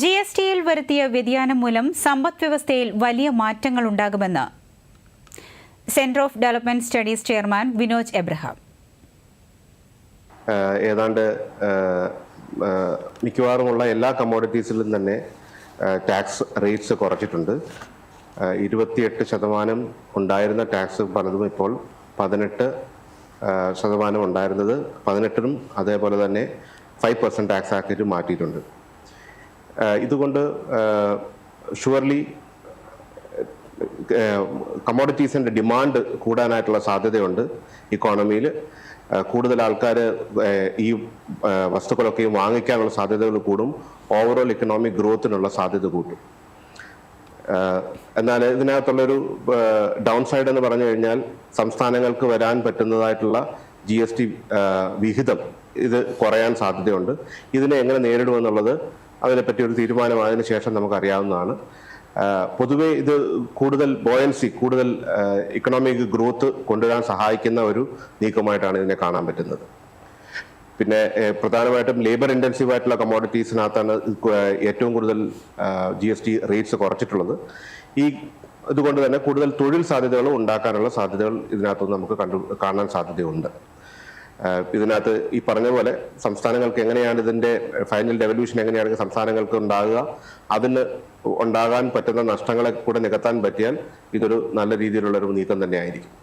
G S ടിയിൽ വരുത്തിയ വ്യതിയാനം മൂലം സമ്പദ് വ്യവസ്ഥയിൽ വലിയ മാറ്റങ്ങൾ ഉണ്ടാകുമെന്ന് centre of development studies chairman Vinoj Abraham. ഏതാണ്ട് മിക്കവാറുമുള്ള എല്ലാ കമ്മോഡിറ്റീസിലും തന്നെ ടാക്സ് റേറ്റ്സ് കുറച്ചിട്ടുണ്ട്. ഇരുപത്തിയെട്ട് ശതമാനം ഉണ്ടായിരുന്ന ടാക്സ് പലതും ഇപ്പോൾ പതിനെട്ട് ശതമാനം ഉണ്ടായിരുന്നത് പതിനെട്ടിനും അതേപോലെ തന്നെ ഫൈവ് പെർസെന്റ് ടാക്സ് ആക്കിയിട്ട് മാറ്റിയിട്ടുണ്ട്. ഇതുകൊണ്ട് ഷുവർലി കമോഡിറ്റീസിന്റെ ഡിമാൻഡ് കൂടാനായിട്ടുള്ള സാധ്യതയുണ്ട് ഇക്കോണമിയിൽ കൂടുതൽ ആൾക്കാർ ഈ വസ്തുക്കളൊക്കെ വാങ്ങിക്കാനുള്ള സാധ്യതകൾ കൂടും. ഓവറോൾ ഇക്കണോമിക് ഗ്രോത്തിനുള്ള സാധ്യത കൂട്ടും. എന്നാൽ ഇതിനകത്തുള്ളൊരു ഡൗൺ സൈഡ് എന്ന് പറഞ്ഞു കഴിഞ്ഞാൽ സംസ്ഥാനങ്ങൾക്ക് വരാൻ പറ്റുന്നതായിട്ടുള്ള ജി എസ് ടി വിഹിതം ഇത് കുറയാൻ സാധ്യതയുണ്ട്. ഇതിനെ എങ്ങനെ നേരിടുമെന്നുള്ളത് അതിനെപ്പറ്റി ഒരു തീരുമാനമായതിനു ശേഷം നമുക്കറിയാവുന്നതാണ്. പൊതുവെ ഇത് കൂടുതൽ ബോയൻസി കൂടുതൽ ഇക്കണോമിക് ഗ്രോത്ത് കൊണ്ടുവരാൻ സഹായിക്കുന്ന ഒരു നീക്കമായിട്ടാണ് ഇതിനെ കാണാൻ പറ്റുന്നത്. പിന്നെ പ്രധാനമായിട്ടും ലേബർ ഇന്റൻസീവ് ആയിട്ടുള്ള കമോഡിറ്റീസിനകത്താണ് ഏറ്റവും കൂടുതൽ ജി എസ് ടി റേറ്റ്സ് കുറച്ചിട്ടുള്ളത്. ഈ ഇതുകൊണ്ട് തന്നെ കൂടുതൽ തൊഴിൽ സാധ്യതകൾ ഉണ്ടാക്കാനുള്ള സാധ്യതകൾ ഇതിനകത്തുനിന്ന് നമുക്ക് കണ്ടു കാണാൻ സാധ്യതയുണ്ട്. ഇതിനകത്ത് ഈ പറഞ്ഞ പോലെ സംസ്ഥാനങ്ങൾക്ക് എങ്ങനെയാണ് ഇതിന്റെ ഫൈനൽ ഡെവല്യൂഷൻ എങ്ങനെയാണ് സംസ്ഥാനങ്ങൾക്ക് ഉണ്ടാകുക അതിന് ഉണ്ടാകാൻ പറ്റുന്ന നഷ്ടങ്ങളെ കൂടെ നികത്താൻ പറ്റിയാൽ ഇതൊരു നല്ല രീതിയിലുള്ള ഒരു നീക്കം തന്നെ ആയിരിക്കും